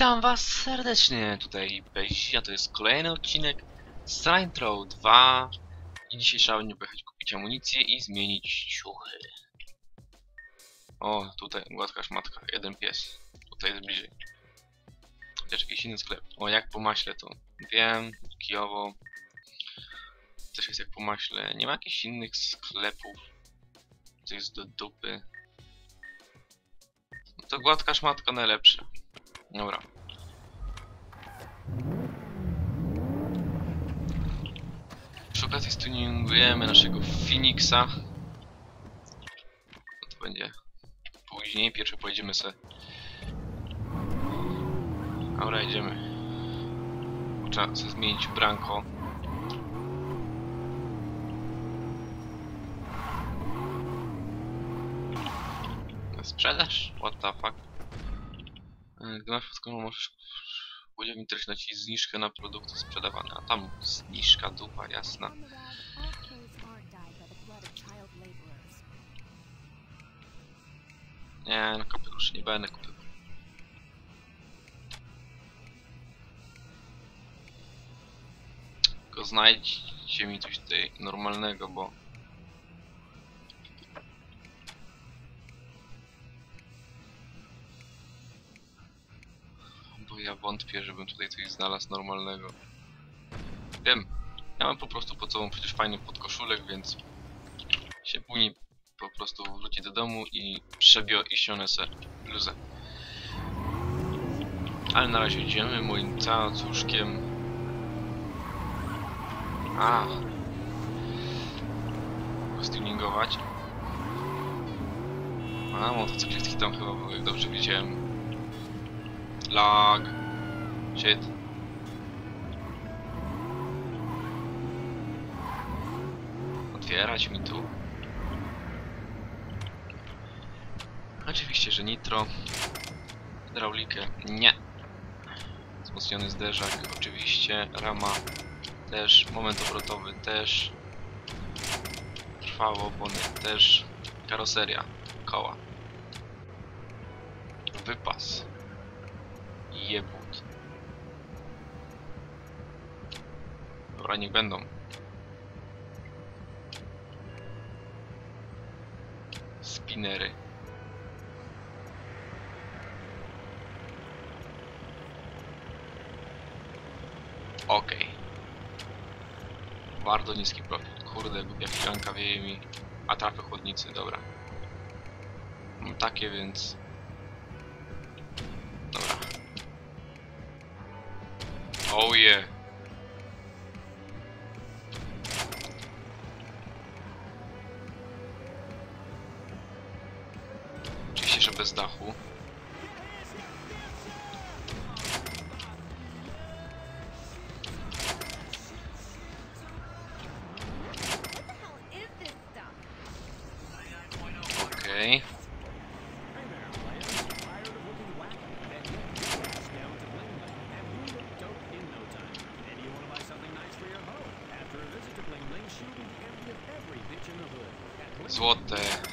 Witam was serdecznie, tutaj Bezi, a to jest kolejny odcinek z Saint Row 2 i dzisiaj będzie pojechać kupić amunicję i zmienić ciuchy. O, tutaj gładka szmatka, jeden pies, tutaj jest bliżej. Chociaż jakiś inny sklep. O, jak po maśle to wiem, Kijowo. Też jest jak po maśle. Nie ma jakichś innych sklepów. Co jest do dupy. No to gładka szmatka najlepsza. Dobra. Przy okazji stuningujemy naszego Phoenixa. No to będzie później. Pierwsze pojedziemy se. Dobra, jedziemy. Trzeba sobie zmienić branko. Sprzedaż? What the fuck? Gdy masz podskórną możesz udział w internecie nacisnąć zniżkę na produkty sprzedawane. A tam zniżka, dupa, jasna. Nie, no kapeluszy nie będę kupił. Tylko znajdźcie mi coś tutaj normalnego, bo... wątpię, żebym tutaj coś znalazł normalnego. Wiem, ja mam po prostu pod sobą przecież fajny podkoszulek, więc się później po prostu wróci do domu i przebio i ściągnę se bluzę. Ale na razie idziemy moim cacuszkiem. A. Kostuningować. A, motocyklistki tam chyba jak dobrze widziałem. Lag. Shit. Otwierać mi tu. Oczywiście, że nitro. Hydraulikę nie. Wzmocniony zderzak oczywiście. Rama też. Moment obrotowy też. Trwało opony też. Karoseria. Koła. Wypas. Jebut. Dobra, niech będą. Spinery. Okej. Bardzo niski profil. Kurde, głupia ścianka wieje mi. A trafy chłodnicy, dobra. Mam takie, więc... Dobra. Oh yeah. Bez dachu. Okej. Złote.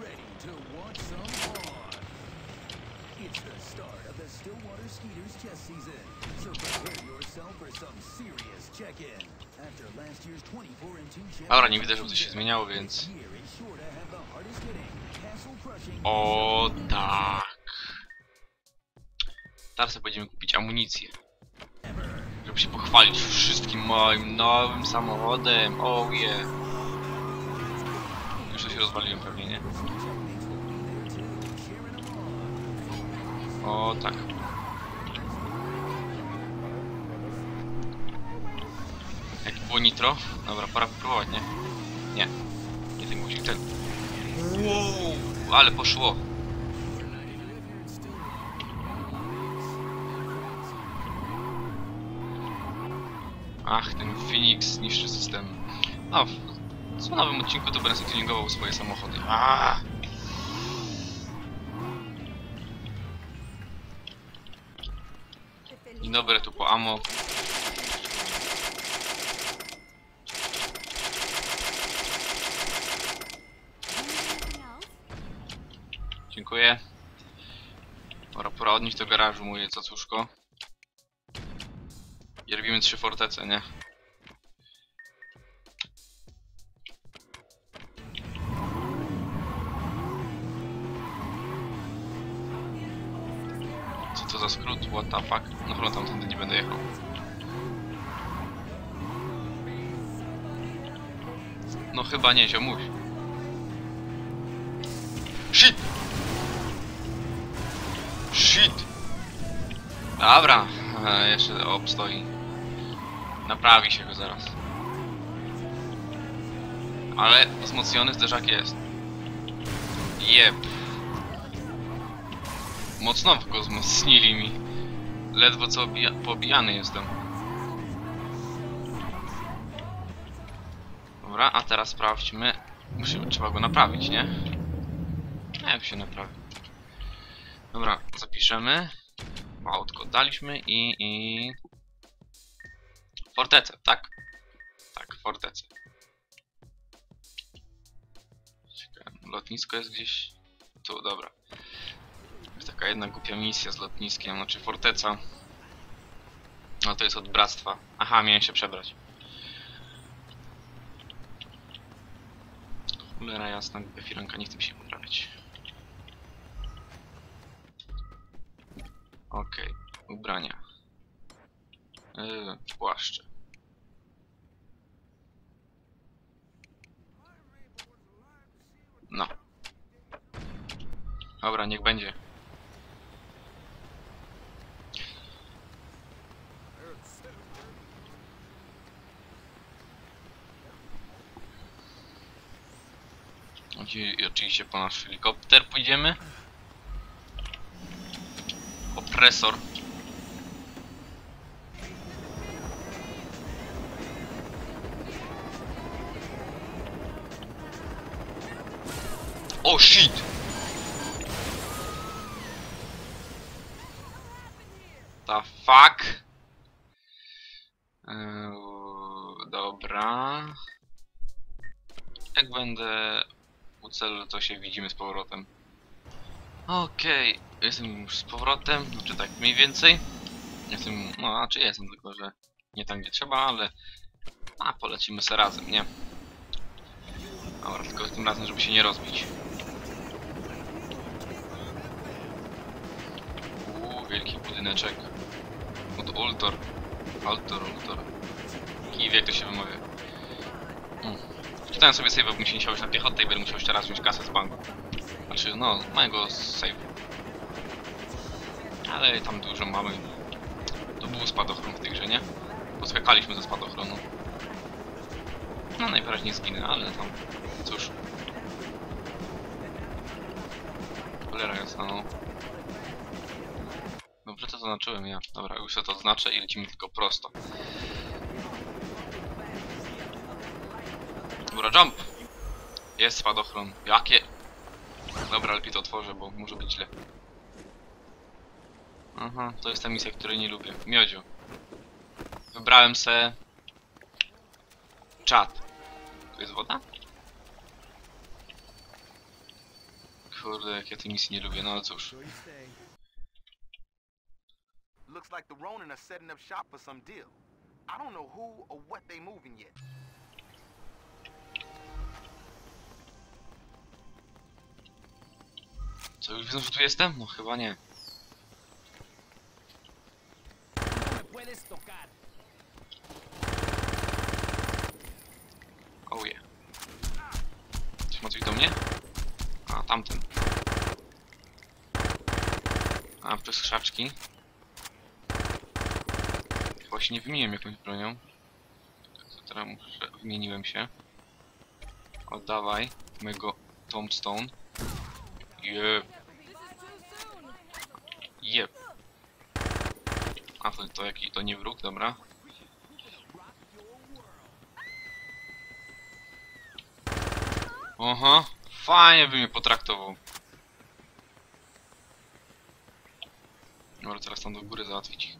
Ready to watch some fun. It's the start of the Stillwater Skeeters chess season, so prepare yourself for some serious check-in. After last year's 24 and 2 chess Dobra, nie widzę, żeby coś się zmieniało, więc... this year is sure to have the hardest hitting, castle-crushing O tak. Teraz będziemy kupić amunicję. Żeby się pochwalić wszystkim moim nowym samochodem. Oh yeah. Już to się rozwaliłem pewnie, nie? O tak. Jak było nitro? Dobra, pora próbować, nie? Nie. Nie ten guzik, ten. Wow, ale poszło. Ach, ten Phoenix niszczy system. No, w nowym odcinku to będę tuningował swoje samochody. Aaaa! I dobre tu po amok. Dziękuję. Pora, pora odnieść do garażu moje cacuszko. I robimy trzy fortece, nie? Co to za skrót? What the fuck? No chyba tamtędy nie będę jechał. No chyba nie, ziomuś. Shit! Shit! Dobra, e, jeszcze obstoi. Naprawi się go zaraz. Ale wzmocniony zderzak jest. Jeb. Mocno go wzmocnili mi. Ledwo co obija- pobijany jestem. Dobra, a teraz sprawdźmy. Musimy, trzeba go naprawić, nie? Jak się naprawi? Zapiszemy. Autko daliśmy i, i... Fortecę, tak? Tak, fortecę. Lotnisko jest gdzieś... Tu, dobra. Jest taka jedna głupia misja z lotniskiem, znaczy forteca. No to jest od bractwa. Aha, miałem się przebrać. Cholera jasna, firanka, nie chce mi się poprawiać. Okej, ubrania. Yy, płaszcze. No. Dobra, niech będzie. Oczywiście po nasz helikopter pójdziemy. Opresor. O shit! The fuck? Eee, dobra. Jak będę u celu, to się widzimy z powrotem. Okej, jestem już z powrotem, znaczy tak mniej więcej. Jestem, no znaczy jestem, tylko że nie tam gdzie trzeba, ale... A, polecimy se razem, nie? Dobra, tylko tym razem, żeby się nie rozbić. Uuu, wielki budyneczek. Od Ultor. Altor, Ultor. Kij wie, jak to się wymawia. Hmm. Czytałem sobie save, bo mi się już na piechotę i będę musiał jeszcze raz wziąć kasę z banku. Znaczy, no, mojego save. Ale tam dużo mamy. To był spadochron w tej grze, nie? Poskakaliśmy ze spadochronu. No najwyraźniej zginę, ale tam... Cóż. Cholera jasna, no. Dobrze to zaznaczyłem ja. Dobra, już to znaczę i lecimy tylko prosto. Dobra, jump! Jest spadochron. Jakie? Dobra, lepiej to otworzę, bo może być źle. Aha, to jest ta misja, której nie lubię. Miodziu. Wybrałem se... Czat. Tu jest woda? Kurde, jak ja tej misji nie lubię, no cóż. Looks like the Ronin are setting up shop for some deal. I don't know who or what they moving yet. Co, już wiedzą, że tu jestem? No chyba nie. Oh yeah. Coś do mnie? A, tamten. A, przez krzaczki. Chyba się nie wymieniłem jakąś bronią. Teraz muszę... Wymieniłem się. Oddawaj mojego tombstone. Jeb. to jaki to nie wróg, dobra. Oho, fajnie by mnie potraktował. Dobra, teraz tam do góry załatwić.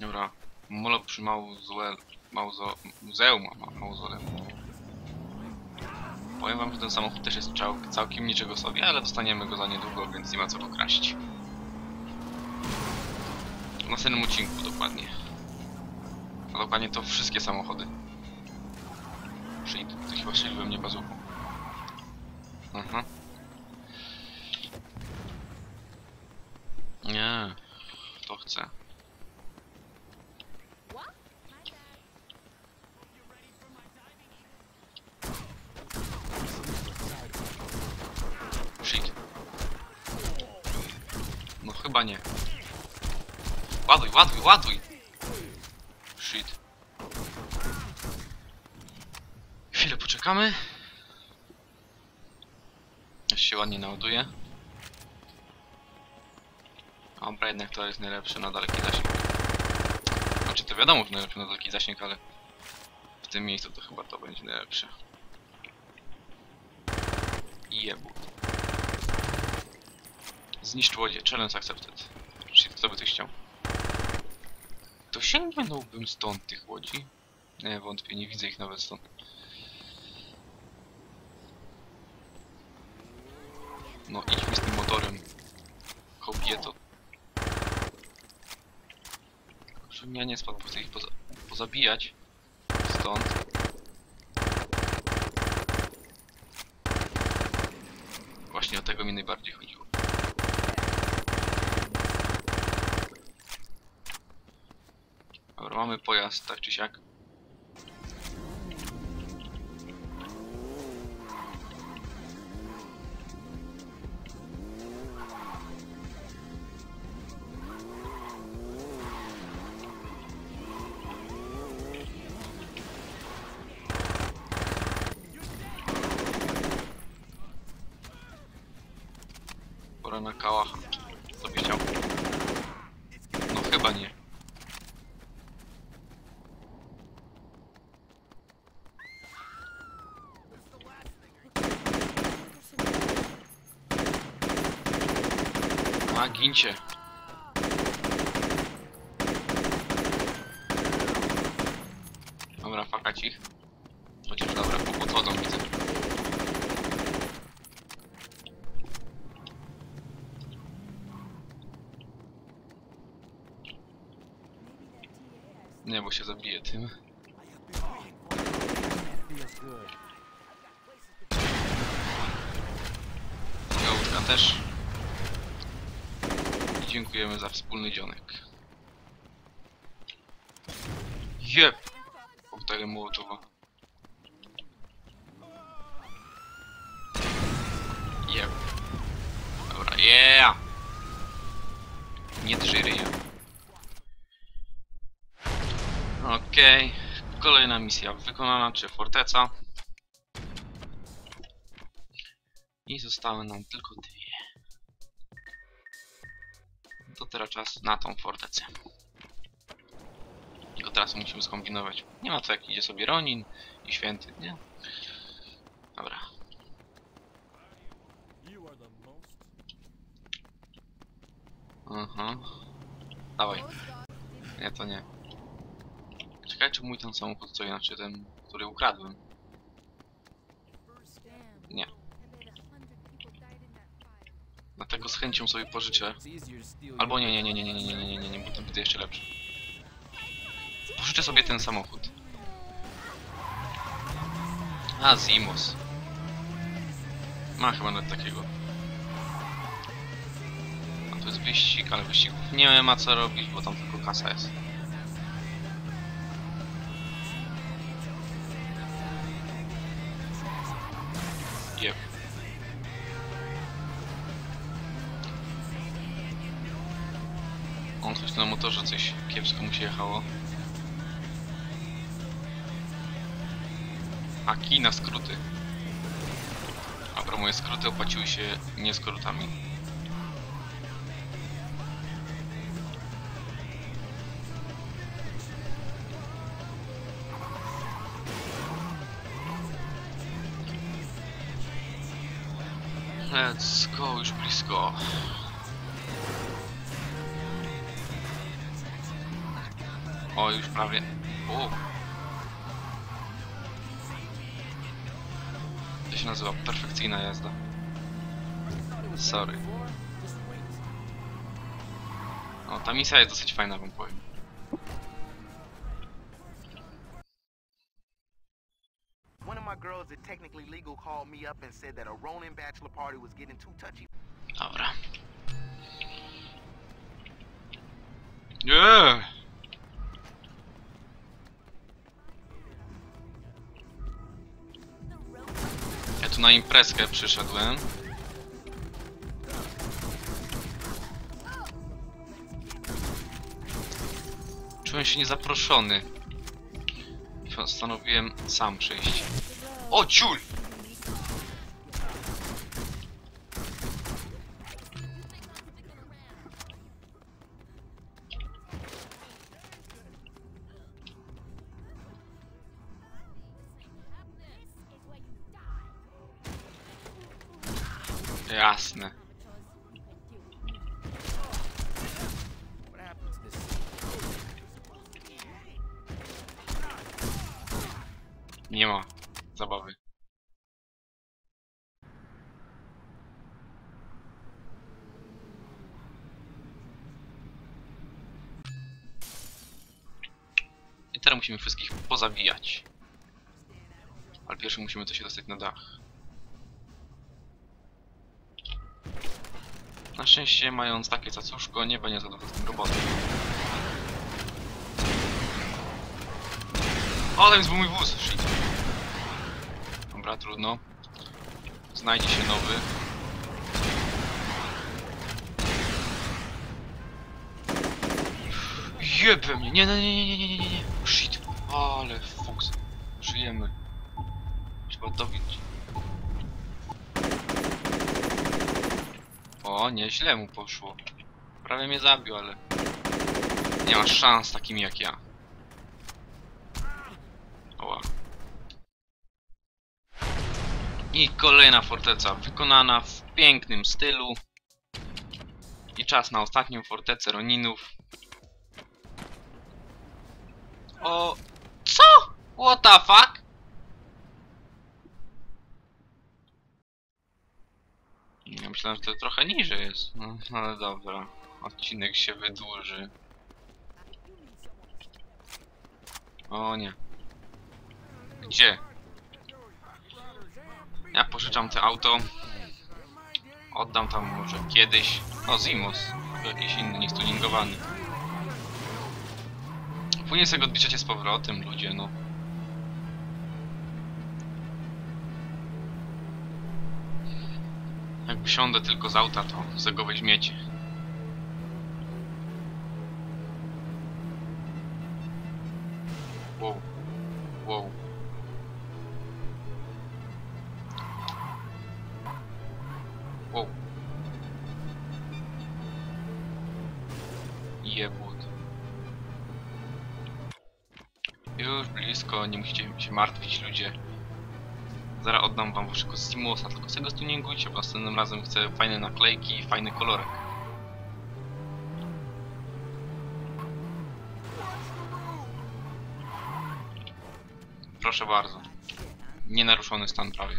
Dobra, Molo przy Mauzoleum. Mauzo, muzeum, Mauzolem. Powiem wam, że ten samochód też jest cał, całkiem niczego sobie, ale dostaniemy go za niedługo, więc nie ma co go kraść. W następnym odcinku dokładnie. A dokładnie to wszystkie samochody. Czyli ty chyba strzeliłem mnie bazuką. Aha. Nie, to chcę. Shit. No chyba nie. Ładuj, ładuj, ładuj! Shit. Chwilę poczekamy. Aż się ładnie naładuje. Dobra, jednak to jest najlepsze na daleki zasięg. Znaczy to wiadomo, że najlepsze na daleki zasięg, ale w tym miejscu to chyba to będzie najlepsze. Jebu. Zniszcz łodzie. Challenge accepted. Shit, kto by to chciał? To sięgnąłbym stąd tych łodzi? Nie, wątpię, nie widzę ich nawet stąd. No idźmy z tym motorem. Kobieto. Żebym ja nie spadł, bo chcę ich poza pozabijać. Stąd. Właśnie o tego mi najbardziej chodziło. Mamy pojazd, tak czy siak. Pora na kałacha. Co byś chciał? No chyba nie. A, gincie. Dobra, fakać ich. Chociaż dobra, podchodzą widzę. Nie, bo się zabije tym. Gałka też. Dziękujemy za wspólny dzionek. Jep! Koktajle Mołotowa. Jep. Dobra, yeah! Nie drży. Okej, kolejna misja wykonana, czy forteca. I zostały nam tylko dwie. To teraz czas na tą fortecę. Tylko teraz musimy skombinować. Nie ma co jak idzie sobie Ronin i Święty, nie? Dobra. Aha. Dawaj. Nie, to nie. Czekaj, czy mój ten samochód co inaczej ten, który ukradłem. Nie. Dlatego z chęcią sobie pożyczę. Albo nie, nie, nie, nie, nie, nie, nie, nie, nie, nie, bo ten będzie jeszcze lepszy. Pożyczę sobie ten samochód. A, Zimos. Ma chyba nawet takiego. A to jest wyścig, ale wyścigów nie ma co robić, bo tam tylko kasa jest. Jep. Coś na motorze, coś kiepsko mu się jechało. A kij na skróty. Dobra, moje skróty opłaciły się nie skrótami. Let's go, już blisko. O, już prawie. O. To się nazywa perfekcyjna jazda. Sorry. O, ta misja jest dosyć fajna, wam powiem. One of na imprezkę przyszedłem. Czułem się niezaproszony. Postanowiłem sam przyjść. O, ciul! Musimy wszystkich pozabijać. Ale pierwszy musimy to się dostać na dach. Na szczęście mając takie cacuszko nie będzie za dużo z tym roboty. O, tam jest mój wóz! Shit. Dobra, trudno. Znajdzie się nowy. Jebę mnie! Nie, nie, nie, nie, nie, nie, nie, nie. Ale fuks. Żyjemy. Trzeba dobić. O, nieźle mu poszło. Prawie mnie zabił, ale... Nie masz szans takimi jak ja. Oła. I kolejna forteca wykonana w pięknym stylu. I czas na ostatnią fortecę Roninów. O... What the fuck? Ja myślałem, że to trochę niżej jest. No, ale dobra. Odcinek się wydłuży. O nie. Gdzie? Ja pożyczam to auto. Oddam tam może kiedyś. O, Zimos. To jakiś inny, niestuningowany. Później sobie go z powrotem, ludzie, no. Jak wsiądę tylko z auta, to sobie go weźmiecie. Wow. Wow. Wow. Jebut. Już blisko, nie musicie się martwić ludzie. Zaraz oddam wam waszego Simusa, tylko sobie go stuningujcie, bo następnym razem chcę fajne naklejki i fajny kolorek. Proszę bardzo. Nienaruszony stan prawie.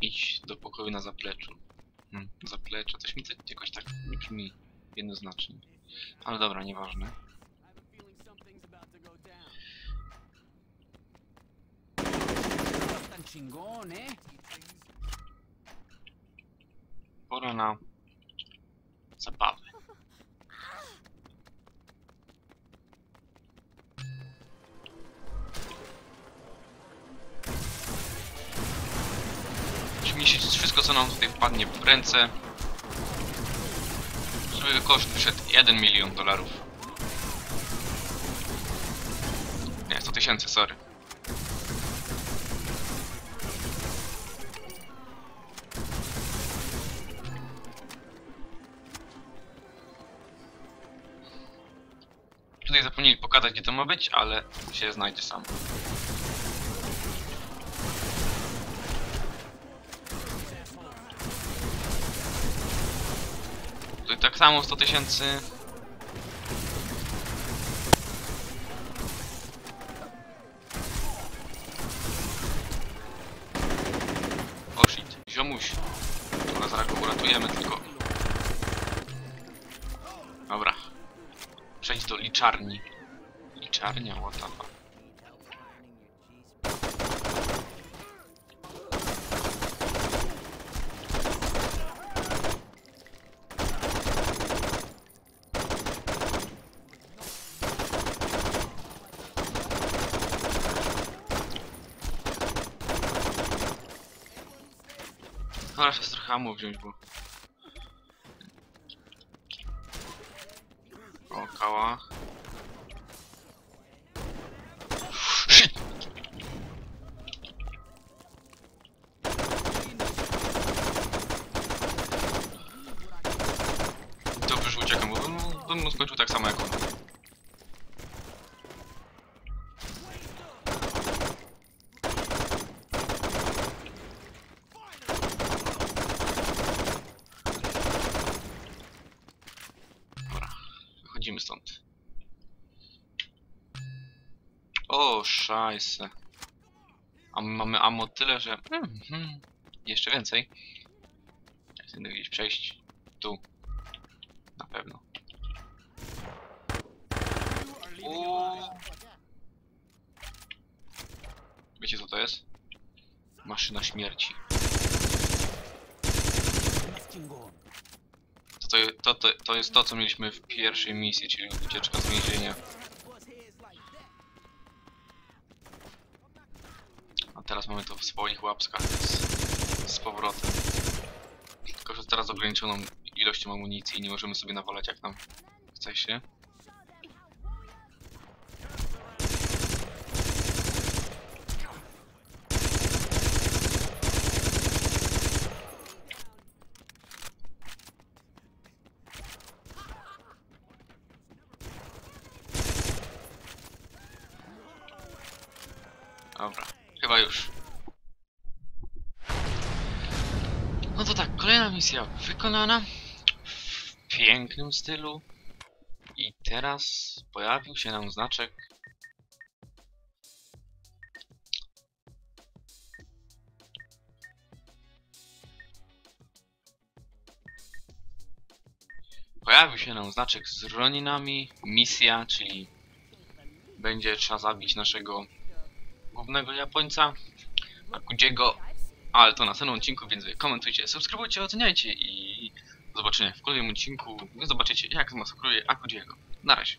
Idź do pokoju na zapleczu. Hmm, zaplecze, coś mi to jakoś tak nie brzmi jednoznacznie. Ale dobra, nieważne. Eh? Pora na zabawę. Niszczyć wszystko co nam tutaj wpadnie w ręce. Żeby koszt wyszedł 1 milion dolarów. Nie, 100 tysięcy, sorry. Tutaj zapomnieli pokazać gdzie to ma być, ale się znajdzie sam. Tak samo 100 tysięcy. O shit, ziomuś. Dobra, zaraz go uratujemy tylko. Dobra. Przejdź do liczarni. Liczarnia, what the fuck. Ammo wziąć, bo... O, kała. Dobrze, że uciekam, bo bym, bym skończył tak samo jak on. Dobra, wychodzimy stąd. Szajse. A my mamy ammo tyle, że... Mhm, jeszcze więcej. Chcę gdzieś przejść. Tu. Na pewno. Uuu. Wiecie co to jest? Maszyna śmierci. To, to, to, to jest to, co mieliśmy w pierwszej misji, czyli ucieczka z więzienia. A teraz mamy to w swoich łapskach z, z powrotem. Tylko, że teraz ograniczoną ilością amunicji i nie możemy sobie nawalać jak nam chce się. Dobra, chyba już. No to tak, kolejna misja wykonana w pięknym stylu. I teraz pojawił się nam znaczek. Pojawił się nam znaczek z Roninami, misja, czyli będzie trzeba zabić naszego głównego Japońca, Akudziego, ale to na następnym odcinku, więc komentujcie, subskrybujcie, oceniajcie i do zobaczenia w kolejnym odcinku. Zobaczycie jak zmasakruję Akudziego. Na razie.